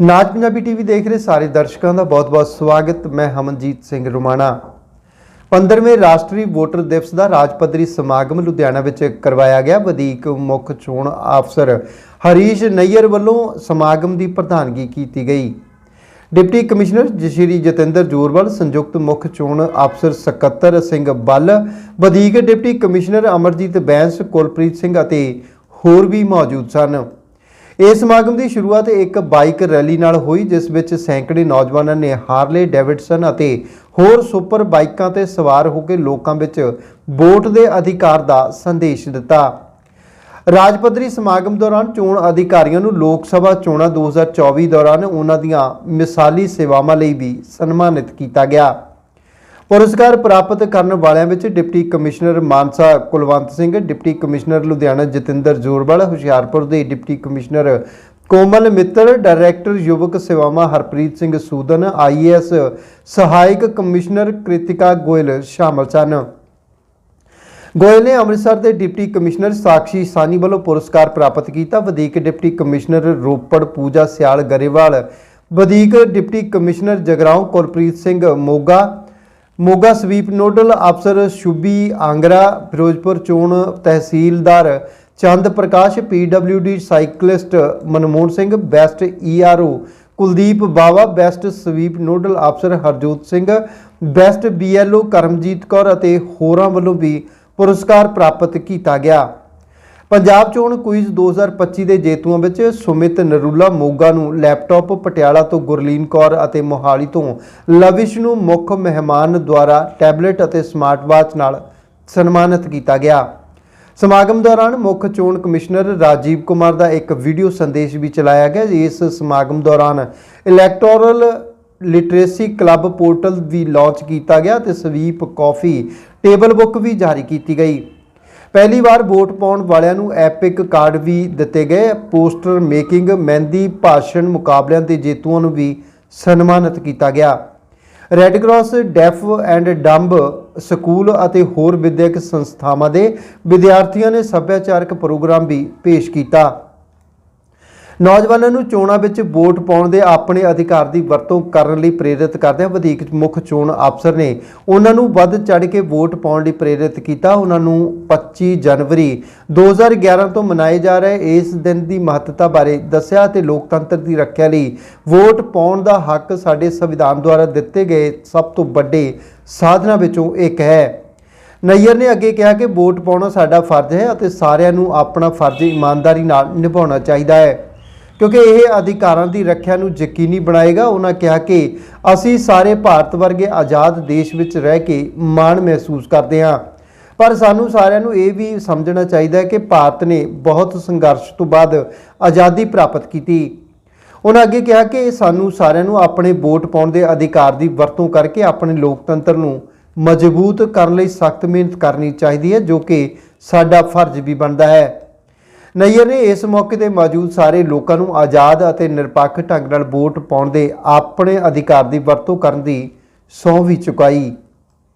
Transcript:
ਨਾਜ Punjabi TV ਦੇਖ ਰਹੇ ਸਾਰੇ ਦਰਸ਼ਕਾਂ ਦਾ ਬਹੁਤ-ਬਹੁਤ ਸਵਾਗਤ। ਮੈਂ ਹਮਨਜੀਤ ਸਿੰਘ ਰੁਮਾਣਾ। 15ਵੇਂ ਰਾਸ਼ਟਰੀ ਵੋਟਰ ਦਿਵਸ ਦਾ ਰਾਜ ਪੱਧਰੀ ਸਮਾਗਮ ਲੁਧਿਆਣਾ ਵਿੱਚ ਕਰਵਾਇਆ ਗਿਆ। ਵਧੀਕ ਮੁੱਖ ਚੋਣ ਅਫਸਰ ਹਰੀਸ਼ ਨਈਅਰ ਵੱਲੋਂ ਸਮਾਗਮ ਦੀ ਪ੍ਰਧਾਨਗੀ ਕੀਤੀ ਗਈ। ਡਿਪਟੀ ਕਮਿਸ਼ਨਰ ਸ਼੍ਰੀ ਜਤਿੰਦਰ ਜੋਰਵਾਲ, ਸੰਯੁਕਤ ਮੁੱਖ ਚੋਣ ਅਫਸਰ ਸਕੱਤਰ ਸਿੰਘ ਬੱਲ, ਵਧੀਕ ਡਿਪਟੀ ਕਮਿਸ਼ਨਰ ਅਮਰਜੀਤ ਬੈਂਸ, ਕੁਲਪ੍ਰੀਤ ਸਿੰਘ ਅਤੇ ਹੋਰ ਵੀ ਮੌਜੂਦ ਸਨ। ਇਸ ਸਮਾਗਮ ਦੀ ਸ਼ੁਰੂਆਤ ਇੱਕ ਬਾਈਕ ਰੈਲੀ ਨਾਲ ਹੋਈ, ਜਿਸ ਵਿੱਚ ਸੈਂਕੜੇ ਨੌਜਵਾਨਾਂ ਨੇ ਹਾਰਲੇ, ਡੇਵਿਡਸਨ ਅਤੇ ਹੋਰ ਸੁਪਰ ਬਾਈਕਾਂ ਤੇ ਸਵਾਰ ਹੋ ਕੇ ਲੋਕਾਂ ਵਿੱਚ ਵੋਟ ਦੇ ਅਧਿਕਾਰ ਦਾ ਸੰਦੇਸ਼ ਦਿੱਤਾ। ਰਾਜ ਪੱਧਰੀ ਸਮਾਗਮ ਦੌਰਾਨ ਚੋਣ ਅਧਿਕਾਰੀਆਂ ਨੂੰ ਲੋਕ ਸਭਾ ਚੋਣਾਂ 2024 ਦੌਰਾਨ ਉਹਨਾਂ ਦੀਆਂ ਮਿਸਾਲੀ ਸੇਵਾਵਾਂ ਲਈ ਵੀ ਸਨਮਾਨਿਤ ਕੀਤਾ ਗਿਆ। ਪੁਰਸਕਾਰ ਪ੍ਰਾਪਤ ਕਰਨ ਵਾਲਿਆਂ ਵਿੱਚ deputy commissioner Mansa Kulwant Singh, deputy commissioner Ludhiana Jatinder Jorwal, Hoshiarpur ਦੇ deputy commissioner Komal Mittal, director ਯੁਵਕ ਸੇਵਾਵਾਂ ਹਰਪ੍ਰੀਤ ਸਿੰਘ ਸੂਦਨ ਆਈਏਐਸ ਸਹਾਇਕ ਕਮਿਸ਼ਨਰ ਕ੍ਰਿਤਿਕਾ ਗੋਇਲ ਸ਼ਾਮਲ ਸਨ। ਗੋਇਲ ਨੇ ਅੰਮ੍ਰਿਤਸਰ ਦੇ ਡਿਪਟੀ ਕਮਿਸ਼ਨਰ ਸਾਕਸ਼ੀ ਸਾਨੀ ਵੱਲੋਂ ਪੁਰਸਕਾਰ ਪ੍ਰਾਪਤ ਕੀਤਾ। ਵਧੀਕ ਡਿਪਟੀ ਕਮਿਸ਼ਨਰ ਰੋਪੜ ਪੂਜਾ ਸਿਆਲ ਗਰੇਵਾਲ, ਵਧੀਕ deputy commissioner Jagraon Kulpreet Singh Moga Moga SVEEP nodal ਅਫਸਰ ਸ਼ੁਭੀ ਆਂਗਰਾ, ਫਿਰੋਜ਼ਪੁਰ ਚੋਣ ਤਹਿਸੀਲਦਾਰ Chand Prakash PWD cyclist Manmohan Singh, best ERO Kuldeep Bawa, best SVEEP nodal ਅਫਸਰ ਹਰਜੋਤ ਸਿੰਘ, ਬੈਸਟ ਬੀਐਲਓ ਕਰਮਜੀਤ ਕੌਰ ਅਤੇ ਹੋਰਾਂ ਵੱਲੋਂ ਵੀ ਪੁਰਸਕਾਰ ਪ੍ਰਾਪਤ ਕੀਤਾ ਗਿਆ। ਪੰਜਾਬ ਚੋਣ ਕੁਇਜ਼ 2025 ਦੇ ਜੇਤੂਆਂ ਵਿੱਚ ਸੁਮਿਤ ਨਰੂਲਾ ਮੋਗਾ ਨੂੰ ਲੈਪਟਾਪ ਪਟਿਆਲਾ ਤੋਂ ਗੁਰਲੀਨ ਕੌਰ ਅਤੇ ਮੋਹਾਲੀ ਤੋਂ ਲਵਿਸ਼ ਨੂੰ ਮੁੱਖ ਮਹਿਮਾਨ ਦੁਆਰਾ ਟੈਬਲੇਟ ਅਤੇ ਸਮਾਰਟ ਵਾਚ ਨਾਲ ਸਨਮਾਨਿਤ ਕੀਤਾ ਗਿਆ। ਸਮਾਗਮ ਦੌਰਾਨ ਮੁੱਖ ਚੋਣ ਕਮਿਸ਼ਨਰ ਰਾਜੀਵ ਕੁਮਾਰ ਦਾ ਇੱਕ ਵੀਡੀਓ ਸੰਦੇਸ਼ ਵੀ ਚਲਾਇਆ ਗਿਆ ਇਸ ਸਮਾਗਮ ਦੌਰਾਨ ਇਲੈਕਟੋਰਲ ਲਿਟਰੇਸੀ ਕਲੱਬ ਪੋਰਟਲ ਵੀ ਲਾਂਚ ਕੀਤਾ ਗਿਆ ਤੇ ਸਵੀਪ ਕਾਫੀ ਟੇਬਲ ਬੁੱਕ ਵੀ ਜਾਰੀ ਕੀਤੀ ਗਈ। ਪਹਿਲੀ ਵਾਰ ਵੋਟ ਪਾਉਣ ਵਾਲਿਆਂ ਨੂੰ ਐਪਿਕ ਕਾਰਡ ਵੀ ਦਿੱਤੇ ਗਏ। ਪੋਸਟਰ ਮੇਕਿੰਗ, ਮਹਿੰਦੀ, ਭਾਸ਼ਣ ਮੁਕਾਬਲਿਆਂ ਦੇ ਜੇਤੂਆਂ ਨੂੰ ਵੀ ਸਨਮਾਨਿਤ ਕੀਤਾ ਗਿਆ। Red cross deaf and dumb school ਅਤੇ ਹੋਰ ਵਿਦਿਅਕ ਸੰਸਥਾਵਾਂ ਦੇ ਵਿਦਿਆਰਥੀਆਂ ਨੇ ਸੱਭਿਆਚਾਰਕ ਪ੍ਰੋਗਰਾਮ ਵੀ ਪੇਸ਼ ਕੀਤਾ। ਨੌਜਵਾਨਾਂ ਨੂੰ ਚੋਣਾਂ ਵਿੱਚ ਵੋਟ ਪਾਉਣ ਦੇ ਆਪਣੇ ਅਧਿਕਾਰ ਦੀ ਵਰਤੋਂ ਕਰਨ ਲਈ ਪ੍ਰੇਰਿਤ ਕਰਦਿਆਂ ਵਧੀਕ ਮੁੱਖ ਚੋਣ ਅਫਸਰ ਨੇ ਉਹਨਾਂ ਨੂੰ ਵੱਧ ਚੜ ਕੇ ਵੋਟ ਪਾਉਣ ਲਈ ਪ੍ਰੇਰਿਤ ਕੀਤਾ। ਉਹਨਾਂ ਨੂੰ 25 ਜਨਵਰੀ 2011 ਤੋਂ ਮਨਾਏ ਜਾ ਰਹੇ ਇਸ ਦਿਨ ਦੀ ਮਹੱਤਤਾ ਬਾਰੇ ਦੱਸਿਆ ਤੇ ਲੋਕਤੰਤਰ ਦੀ ਰੱਖਿਆ ਲਈ ਵੋਟ ਪਾਉਣ ਦਾ ਹੱਕ ਸਾਡੇ ਸੰਵਿਧਾਨ ਦੁਆਰਾ ਦਿੱਤੇ ਗਏ ਸਭ ਤੋਂ ਵੱਡੇ ਸਾਧਨਾਂ ਵਿੱਚੋਂ ਇੱਕ ਹੈ। ਨਈਅਰ ਨੇ ਅੱਗੇ ਕਿਹਾ ਕਿ ਵੋਟ ਪਾਉਣਾ ਸਾਡਾ ਫਰਜ਼ ਹੈ ਅਤੇ ਸਾਰਿਆਂ ਨੂੰ ਆਪਣਾ ਫਰਜ਼ ਇਮਾਨਦਾਰੀ ਨਾਲ ਨਿਭਾਉਣਾ ਚਾਹੀਦਾ ਹੈ। ਕਿਉਂਕਿ ਇਹ ਅਧਿਕਾਰਾਂ ਦੀ ਰੱਖਿਆ ਨੂੰ ਯਕੀਨੀ ਬਣਾਏਗਾ। ਉਹਨਾਂ ਕਿਹਾ ਕਿ ਅਸੀਂ ਸਾਰੇ ਭਾਰਤ ਵਰਗੇ ਆਜ਼ਾਦ ਦੇਸ਼ ਵਿੱਚ ਰਹਿ ਕੇ ਮਾਣ ਮਹਿਸੂਸ ਕਰਦੇ ਹਾਂ। ਪਰ ਸਾਨੂੰ ਸਾਰਿਆਂ ਨੂੰ ਇਹ ਵੀ ਸਮਝਣਾ ਚਾਹੀਦਾ ਹੈ ਕਿ ਭਾਰਤ ਨੇ ਬਹੁਤ ਸੰਘਰਸ਼ ਤੋਂ ਬਾਅਦ ਆਜ਼ਾਦੀ ਪ੍ਰਾਪਤ ਕੀਤੀ। ਉਹਨਾਂ ਅੱਗੇ ਕਿਹਾ ਕਿ ਸਾਨੂੰ ਸਾਰਿਆਂ ਨੂੰ ਆਪਣੇ ਵੋਟ ਪਾਉਣ ਦੇ ਅਧਿਕਾਰ ਦੀ ਵਰਤੋਂ ਕਰਕੇ ਆਪਣੇ ਲੋਕਤੰਤਰ ਨੂੰ ਮਜ਼ਬੂਤ ਕਰਨ ਲਈ ਸਖਤ ਮਿਹਨਤ ਕਰਨੀ ਚਾਹੀਦੀ ਹੈ, ਜੋ ਕਿ ਸਾਡਾ ਫਰਜ਼ ਵੀ ਬਣਦਾ ਹੈ। ਨਈਅਰ ਨੇ ਇਸ ਮੌਕੇ ਤੇ ਮੌਜੂਦ ਸਾਰੇ ਲੋਕਾਂ ਨੂੰ ਆਜ਼ਾਦ ਅਤੇ ਨਿਰਪੱਖ ਢੰਗ ਨਾਲ ਵੋਟ ਪਾਉਣ ਦੇ ਆਪਣੇ ਅਧਿਕਾਰ ਦੀ ਵਰਤੋਂ ਕਰਨ ਦੀ ਸਹੁੰ ਵੀ ਚੁਕਾਈ।